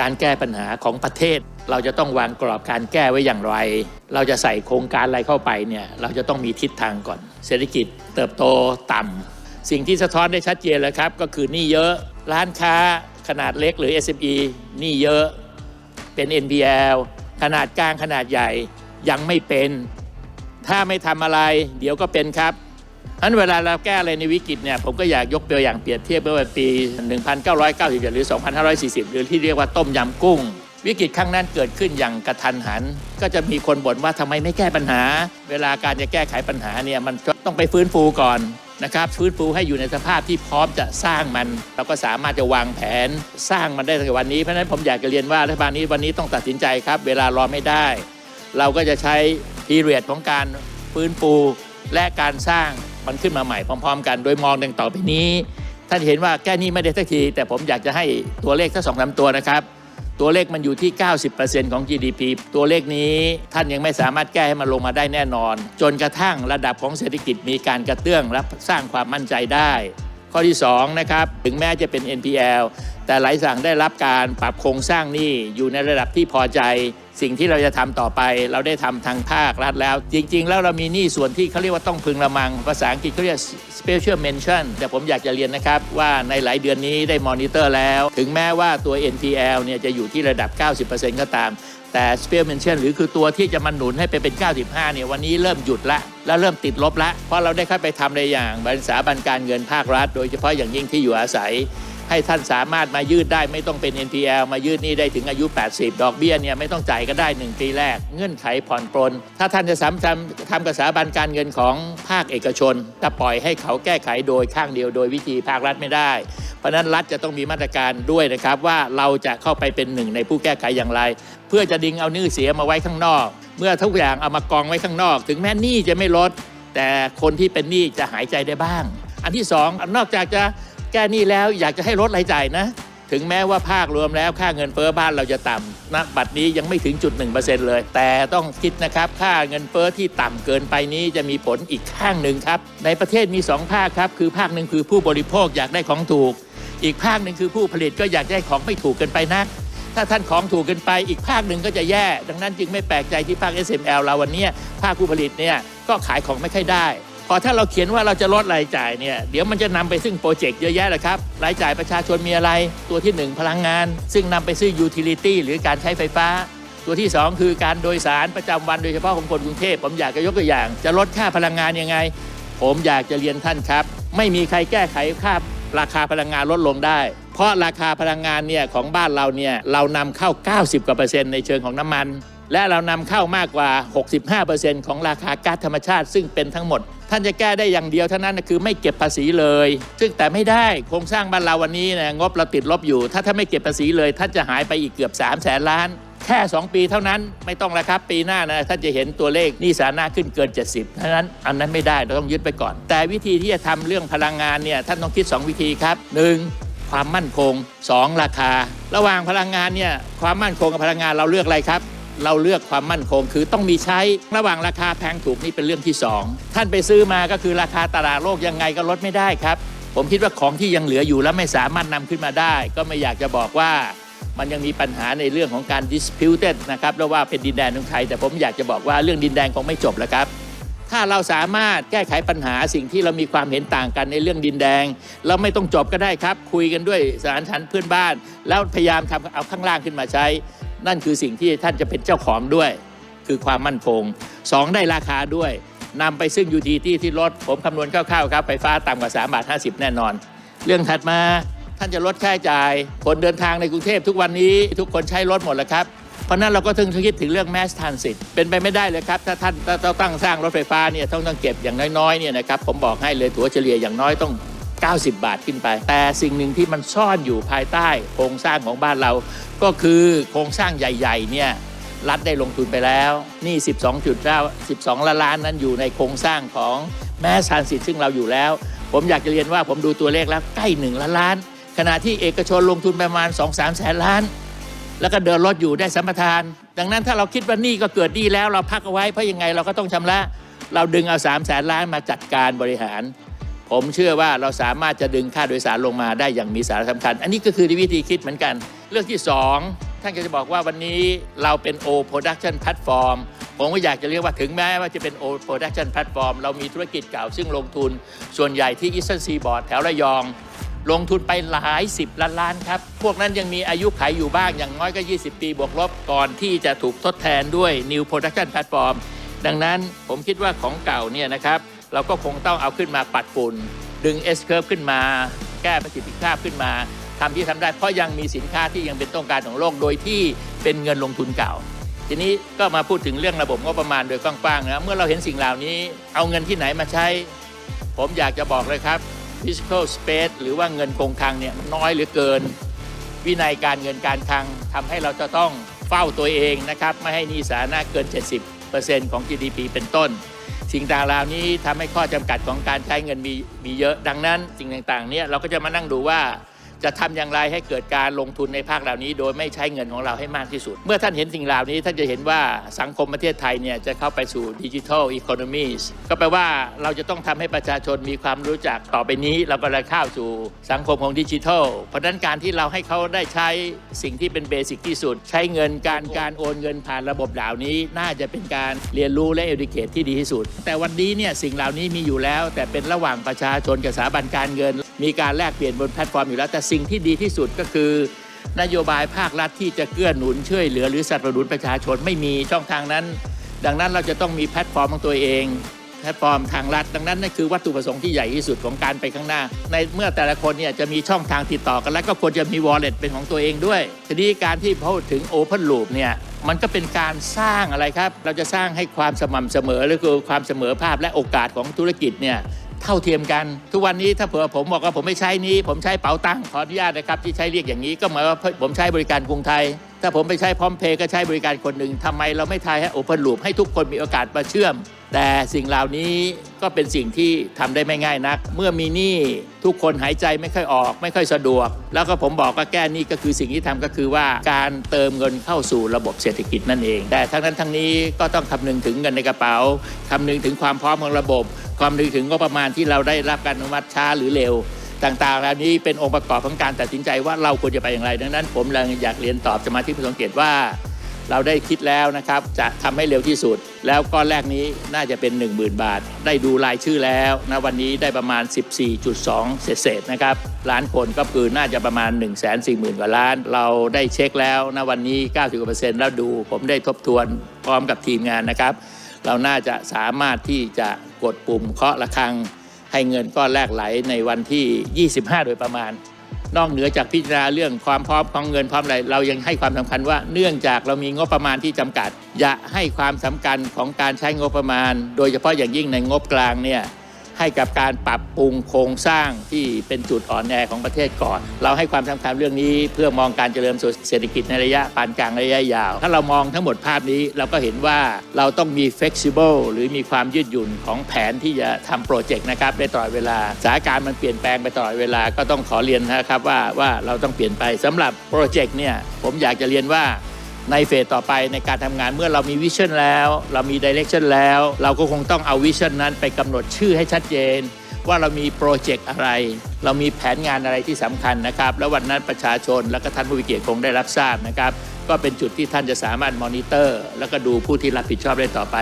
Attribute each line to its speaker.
Speaker 1: การแก้ปัญหาของประเทศ เราจะต้องวางกรอบการแก้ไว้อย่างไร เราจะใส่โครงการอะไรเข้าไปเนี่ยเราจะต้องมีทิศทางก่อน เศรษฐกิจเติบโตต่ำสิ่งที่สะท้อนได้ชัดเจนเลยครับ ก็คือหนี้เยอะร้านค้าขนาดเล็กหรือ SME หนี้เยอะเป็น NPL ขนาดกลางขนาดใหญ่ยังไม่เป็น ถ้าไม่ทำอะไร เดี๋ยวก็เป็นครับ อันเวลาเราแก้อะไรในวิกฤตเนี่ยผมก็อยากยกตัวอย่างเปรียบเทียบเมื่อวันปี 1997 หรือ 2540 หรือที่เรียกว่าต้มยำกุ้ง วิกฤตครั้งนั้นเกิดขึ้นอย่างกระทันหัน ก็จะมีคนบ่นว่าทำไมไม่แก้ปัญหา เวลาการจะแก้ไขปัญหาเนี่ยมันต้องไปฟื้นฟูก่อนนะครับฟื้นฟูให้อยู่ในสภาพที่พร้อมจะสร้างมัน เราก็สามารถจะวางแผนสร้างมันได้ในวันนี้เพราะฉะนั้นผมอยากจะเรียนว่ารัฐบาลนี้วันนี้ต้องตัดสินใจครับ เวลารอไม่ได้ เราก็จะใช้พีเรียดของการฟื้นฟูและการสร้าง มันขึ้นมาใหม่พร้อม ๆ กันโดยมองดังต่อไปนี้ ท่านเห็นว่าแก้นี้ไม่ได้สักที แต่ผมอยากจะให้ตัวเลขทั้งสองลำตัวนะครับ ตัวเลขมันอยู่ที่ 90%ของ GDP ตัวเลขนี้ท่านยังไม่สามารถแก้ให้มันลงมาได้แน่นอน จนกระทั่งระดับของเศรษฐกิจมีการกระเตื้องและสร้างความมั่นใจได้ ข้อที่2นะครับถึงแม้จะเป็น NPL แต่หลายสั่งได้รับการปรับโครงสร้างหนี้อยู่ในระดับที่พอใจ สิ่งที่เราจะทำต่อไปเราได้ทำทางภาครัฐแล้ว จริง ๆ แล้วเรามีหนี้ส่วนที่เขาเรียกว่าต้องพึงระมัง ภาษาอังกฤษเขาเรียก special mention แต่ผมอยากจะเรียนนะครับ ว่าในหลายเดือนนี้ได้มอนิเตอร์แล้ว ถึงแม้ว่าตัว NPL เนี่ยจะอยู่ที่ระดับ 90%ก็ตาม แต่ special mention หรือคือตัวที่จะมาหนุนให้ไปเป็น 95 เนี่ยวันนี้เริ่มหยุดละแล้วเริ่มติดลบละเพราะเราได้เข้าไปทำในอย่างบริษัทบันการเงินภาครัฐ โดยเฉพาะอย่างยิ่งที่อยู่อาศัย ให้ท่านสามารถมายืดได้ไม่ต้องเป็น NPL มายืดหนี้ได้ถึงอายุ 80 ดอกเบี้ยเนี่ยไม่ต้องจ่ายก็ได้ 1 ปีแรก เงื่อนไขผ่อนปลน ถ้าท่านจะสามทำทำกับสถาบันการเงินของภาคเอกชนจะปล่อยให้เขาแก้ไขโดยข้างเดียวโดยวิธีภาครัฐไม่ได้ เพราะนั้นรัฐจะต้องมีมาตรการด้วยนะครับว่าเราจะเข้าไปเป็นหนึ่งในผู้แก้ไขอย่างไร เพื่อจะดึงเอานื้อเสียมาไว้ข้างนอก เมื่อทุกอย่างเอามากองไว้ข้างนอก ถึงแม้หนี้จะไม่ลด แต่คนที่เป็นหนี้จะหายใจได้บ้าง อันที่สองนอกจากจะ แก้หนี้แล้วอยากจะให้ลดรายจ่ายนะ ถึงแม้ว่าภาครวมแล้วค่าเงินเฟ้อบ้านเราจะต่ำณบัดนี้ยังไม่ถึงจุด1%เลย แต่ต้องคิดนะครับ ค่าเงินเฟ้อที่ต่ำเกินไปนี้จะมีผลอีกข้างหนึ่งครับ ในประเทศมี 2 ภาคครับ คือภาคหนึ่งคือผู้บริโภคอยากได้ของถูก อีกภาคหนึ่งคือผู้ผลิตก็อยากได้ของไม่ถูกเกินไปนักถ้าท่านของถูกเกินไปอีกภาคหนึ่งก็จะแย่ ดังนั้นจึงไม่แปลกใจที่ภาค SML เราวันนี้ภาคผู้ผลิตเนี่ยก็ขายของไม่ค่อยได้ พอถ้าเราเขียนว่าเราจะลดรายจ่ายเนี่ยเดี๋ยวมันจะนำไปซึ่งโปรเจกต์เยอะแยะเลยครับรายจ่ายประชาชนมีอะไร ตัวที่ 1 พลังงาน ซึ่งนำไปซื้อยูทิลิตี้หรือการใช้ไฟฟ้า ตัวที่ 2 คือการโดยสารประจำวันโดยเฉพาะของคนกรุงเทพผมอยากจะยกตัวอย่าง จะลดค่าพลังงานยังไง ผมอยากจะเรียนท่านครับ ไม่มีใครแก้ไขค่าราคาพลังงานลดลงได้ เพราะราคาพลังงานเนี่ยของบ้านเราเนี่ยเรานำเข้า 90กว่าเปอร์เซ็นต์ในเชิงของน้ำมัน และเรานำเข้ามากกว่า 65%ของราคาก๊าซธรรมชาติ ซึ่งเป็นทั้งหมด ท่านจะแก้ได้อย่างเดียวเท่านั้นคือไม่เก็บภาษีเลย ซึ่งแต่ไม่ได้โครงสร้างบ้านเราวันนี้นะงบเราติดลบอยู่ ถ้าท่านไม่เก็บภาษีเลยท่านจะหายไปอีกเกือบ3 0 0แสนล้าน แค่ 2 ปีเท่านั้นไม่ต้องแล้วครับ ปีหน้านะท่านจะเห็นตัวเลขนี้สาธารณะขึ้นเกิน 70เพราะนั้นอันนั้นไม่ได้เราต้องยึดไปก่อน แต่วิธีที่จะทำเรื่องพลังงานเนี่ยท่านต้องคิด 2 วิธีครับ 1. ความมั่นคง 2. ราคา ระหว่างพลังงานเนี่ยความมั่นคงกับพลังงานเราเลือกอะไรครับ เราเลือกความมั่นคงคือต้องมีใช้ระหว่างราคาแพงถูกนี่เป็นเรื่องที่ 2 ท่านไปซื้อมาก็คือราคาตลาดโลกยังไงก็ลดไม่ได้ครับ ผมคิดว่าของที่ยังเหลืออยู่แล้วไม่สามารถนำขึ้นมาได้ ก็ไม่อยากจะบอกว่ามันยังมีปัญหาในเรื่องของการ disputed นะครับแล้วว่าเป็นดินแดนของใครแต่ผมอยากจะบอกว่าเรื่องดินแดนคงไม่จบแล้วครับ ถ้าเราสามารถแก้ไขปัญหาสิ่งที่เรามีความเห็นต่างกันในเรื่องดินแดง เราไม่ต้องจบก็ได้ครับ คุยกันด้วยสารชันเพื่อนบ้าน แล้วพยายามทำเอาข้างล่างขึ้นมาใช้ นั่นคือสิ่งที่ท่านจะเป็นเจ้าของด้วย คือความมั่นคงสองได้ราคาด้วยนำไปซึ่งยูทีที่ที่ลดผมคำนวณคร่าวๆครับไฟฟ้าต่ำกว่า3บาท50 แน่นอน เรื่องถัดมาท่านจะลดค่าใช้จ่ายคนเดินทางในกรุงเทพทุกวันนี้ทุกคนใช้รถหมดแล้วครับเพราะนั้นเราก็ต้องคิดถึงเรื่อง mass transit เป็นไปไม่ได้เลยครับ ถ้าท่านต้องตั้งสร้างรถไฟฟ้าเนี่ยต้องต้องเก็บอย่างน้อยๆเนี่ยนะครับผมบอกให้เลยตัวเฉลี่ยอย่างน้อยต้อง 90 บาทขึ้นไป แต่สิ่งหนึ่งที่มันซ่อนอยู่ภายใต้ โครงสร้างของบ้านเรา ก็คือโครงสร้างใหญ่ๆเนี่ยรัฐได้ลงทุนไปแล้วนี่ 12.9 12ล้านล้านนั้นอยู่ในโครงสร้างของแมสานสิทธิ์ซึ่งเราอยู่แล้ว ผมอยากจะเรียนว่าผมดูตัวเลขแล้วใกล้1ล้านล้าน ขณะที่เอกชนลงทุนประมาณ 2-3แสนล้าน แล้วก็เดินรถอยู่ได้สัมปทาน ดังนั้นถ้าเราคิดว่านี่ก็เกิดดีแล้วเราพักเอาไว้เพราะยังไงเราก็ต้องชำระ เราดึงเอา3 0 0แสนล้านมาจัดการบริหาร ผมเชื่อว่าเราสามารถจะดึงค่าโดยสารลงมาได้อย่างมีสาระสำคัญ อันนี้ก็คือวิธีคิดเหมือนกัน เรื่องที่สองท่านก็จะบอกว่าวันนี้เราเป็น O Production Platform ผมก็อยากจะเรียกว่าถึงแม้ว่าจะเป็น O Production Platform เรามีธุรกิจเก่าซึ่งลงทุน ส่วนใหญ่ที่ Eastern Seaboard แถวระยอง ลงทุนไปหลายสิบล้านล้านครับ พวกนั้นยังมีอายุขัยอยู่บ้างอย่างน้อยก็ 20 ปีบวกลบก่อนที่จะถูกทดแทนด้วย New Production Platform ดังนั้นผมคิดว่าของเก่าเนี่ยนะครับ เราก็คงต้องเอาขึ้นมาปัดฝุ่นดึง S curve ขึ้นมา แก้ประสิทธิภาพขึ้นมาทำที่ทำได้เพราะยังมีสินค้าที่ยังเป็นต้องการของโลกโดยที่เป็นเงินลงทุนเก่า ทีนี้ก็มาพูดถึงเรื่องระบบงบประมาณโดยกว้างๆนะเมื่อเราเห็นสิ่งเหล่านี้เอาเงินที่ไหนมาใช้ ผมอยากจะบอกเลยครับ fiscal space หรือว่าเงินคงคลังเนี่ยน้อยเหลือเกิน วินัยการเงินการคลังทำให้เราจะต้องเฝ้าตัวเองนะครับ ไม่ให้หนี้สาธารณะเกิน 70 ของ GDP เป็นต้น สิ่งต่างๆเหล่านี้ทำให้ข้อจำกัดของการใช้เงินมีมีเยอะดังนั้น สิ่งต่างๆเนี่ยเราก็จะมานั่งดูว่า จะทำอย่างไรให้เกิดการลงทุนในภาคเหล่านี้ โดยไม่ใช้เงินของเราให้มากที่สุด เมื่อท่านเห็นสิ่งเหล่านี้ท่านจะเห็นว่าสังคมประเทศไทยเนี่ยจะเข้าไปสู่ดิจิทัลอีโคโนมีสก็แปลว่าเราจะต้องทำให้ประชาชนมีความรู้จักต่อไปนี้ เราก็เลยเข้าสู่สังคมของดิจิทัล เพราะนั้นการที่เราให้เขาได้ใช้สิ่งที่เป็นเบสิกที่สุด ใช้เงินการการโอนเงินผ่านระบบเหล่านี้น่าจะเป็นการเรียนรู้และ educate ที่ดีที่สุด แต่วันนี้เนี่ยสิ่งเหล่านี้มีอยู่แล้ว แต่เป็นระหว่างประชาชนกับสถาบันการเงิน มีการแลกเปลี่ยนบนแพลตฟอร์มอยู่แล้วแต่สิ่งที่ดีที่สุดก็คือนโยบายภาครัฐที่จะเกื้อหนุนช่วยเหลือหรือสนับสนุนประชาชนไม่มีช่องทางนั้น ดังนั้นเราจะต้องมีแพลตฟอร์มของตัวเองแพลตฟอร์มทางรัฐ ดังนั้นนั่นคือวัตถุประสงค์ที่ใหญ่ที่สุดของการไปข้างหน้า ในเมื่อแต่ละคนเนี่ยจะมีช่องทางติดต่อกัน แล้วก็ควรจะมี wallet เป็นของตัวเองด้วยทีนี้การที่พูดถึง Open Loop เนี่ยมันก็เป็นการสร้างอะไรครับ เราจะสร้างให้ความสม่ำเสมอหรือคือความเสมอภาพและโอกาสของธุรกิจเนี่ย เท่าเทียมกัน ทุกวันนี้ถ้าเผื่อผมบอกว่าผมไม่ใช้นี้ ผมใช้เป๋าตังค์ขออนุญาตนะครับที่ใช้เรียกอย่างนี้ก็หมายว่าผมใช้บริการกรุงไทย ถ้าผมไปใช้พร้อมเพย์ก็ใช้บริการคนหนึ่งทำไมเราไม่ทายให้โอเพนลูปให้ทุกคนมีโอกาสมาเชื่อม แต่สิ่งเหล่านี้ก็เป็นสิ่งที่ทำได้ไม่ง่ายนัก เมื่อมีหนี้ทุกคนหายใจไม่ค่อยออก ไม่ค่อยสะดวก แล้วก็ผมบอกว่าแก้หนี้ก็คือสิ่งที่ทำก็คือว่าการเติมเงินเข้าสู่ระบบเศรษฐกิจนั่นเอง แต่ทั้งนั้นทั้งนี้ก็ต้องคำนึงถึงเงินในกระเป๋าคำนึงถึงความพร้อมของระบบ ความนึกถึงงบประมาณที่เราได้รับการอนุมัติช้าหรือเร็ว ต่างๆเหล่านี้เป็นองค์ประกอบของการตัดสินใจว่าเราควรจะไปอย่างไร ดังนั้น ผมเลยอยากเรียนตอบสมาชิกผู้ทรงเกียรติว่า เราได้คิดแล้วนะครับ จะทำให้เร็วที่สุด แล้วก้อนแรกนี้น่าจะเป็น 10,000 บาท ได้ดูรายชื่อแล้วนะวันนี้ได้ประมาณ 14.2 เศษๆนะครับล้านคนก็คือน่าจะประมาณ 1 4 0 0 0 0 กว่าล้าน เราได้เช็คแล้วนะวันนี้ 90%แล้วดู ผมได้ทบทวนพร้อมกับทีมงานนะครับ เราน่าจะสามารถที่จะกดปุ่มเคาะระฆัง ให้เงินก้อนแรกไหลในวันที่ 25 โดยประมาณ นอกเหนือจากพิจารณาเรื่องความพร้อมของเงินพร้อมอะไรเรายังให้ความสำคัญว่าเนื่องจากเรามีงบประมาณที่จำกัด อย่าให้ความสำคัญของการใช้งบประมาณ โดยเฉพาะอย่างยิ่งในงบกลางเนี่ย ให้กับการปรับปรุงโครงสร้างที่เป็นจุดอ่อนแอของประเทศก่อน เราให้ความสำคัญเรื่องนี้เพื่อมองการเจริญเศรษฐกิจในระยะปานกลางระยะยาว ถ้าเรามองทั้งหมดภาพนี้เราก็เห็นว่าเราต้องมี flexible หรือมีความยืดหยุ่นของแผนที่จะทำโปรเจกต์นะครับได้ตลอดเวลาสถานการณ์มันเปลี่ยนแปลงไปตลอดเวลาก็ต้องขอเรียนนะครับว่าว่าเราต้องเปลี่ยนไปสำหรับโปรเจกต์เนี่ยผมอยากจะเรียนว่า ในเฟสต่อไปในการทำงานเมื่อเรามีวิชั่นแล้ว เรามีดิเรกชันแล้ว เราก็คงต้องเอาวิชั่นนั้นไปกำหนดชื่อให้ชัดเจน ว่าเรามีโปรเจกต์อะไร เรามีแผนงานอะไรที่สำคัญนะครับ แล้ววันนั้นประชาชนและก็ท่านผู้มีเกียรติคงได้รับทราบนะครับ ก็เป็นจุดที่ท่านจะสามารถมอนิเตอร์ แล้วก็ดูผู้ที่รับผิดชอบได้ต่อไป